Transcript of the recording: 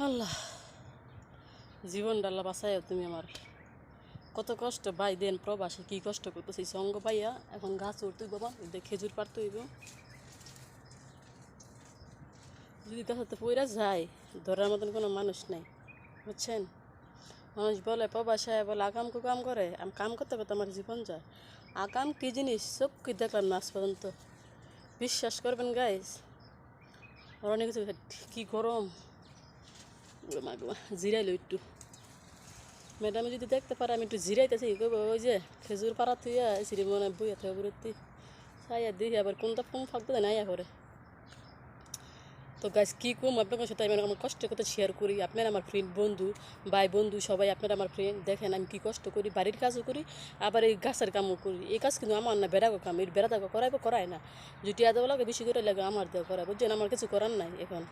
আল্লাহ জীবন ডাল্লা বাঁচায় তুমি আমার। কত কষ্ট, ভাই দেন প্রবাসে কি কষ্ট করতেছি। সঙ্গ পাইয়া এখন গাছ উঠতে বাবা খেজুর পারতে হইব। যদি গাছতে পইরা যায়, ধরার মতন কোনো মানুষ নাই, বুঝছেন? মানুষ বলে প্রবাসায় বলে আকাম কু কাম করে, আমি কাম করতে করতে আমার জীবন যায়। আকাম কি জিনিস? সব কি দেখলাম না আজ পর্যন্ত। বিশ্বাস করবেন আর অনেক কিছু, কি গরম মা গো, জিরাইলো একটু। ম্যাডামে যদি দেখতে পারে, আমি একটু জিরাইতেছি। ওই যে খেজুর পাড়া তুই সিঁড়ি মনে বইয়া থেকে দিই আবার কোনটা ফোন করে তো গাছ কী কম আপনাদের সাথে আমি আমার কষ্ট কথা শেয়ার করি? আপনারা আমার ফ্রেন্ড বন্ধু, ভাই, বন্ধু, সবাই আপনারা আমার ফ্রেন্ড দেখেন আমি কী কষ্ট করি, বাড়ির কাজও করি, আবার এই গাছের কামও করি। এই কাজ কিন্তু আমার না বেড়াগো কাম, এই বেড়া দাগো করাইবো করায় না। জুটিয়া দেওয়া লাগে, বেশি করে লাগে, আমার দেওয়া করায়। বুঝছেন? আমার কিছু করার নাই এখন।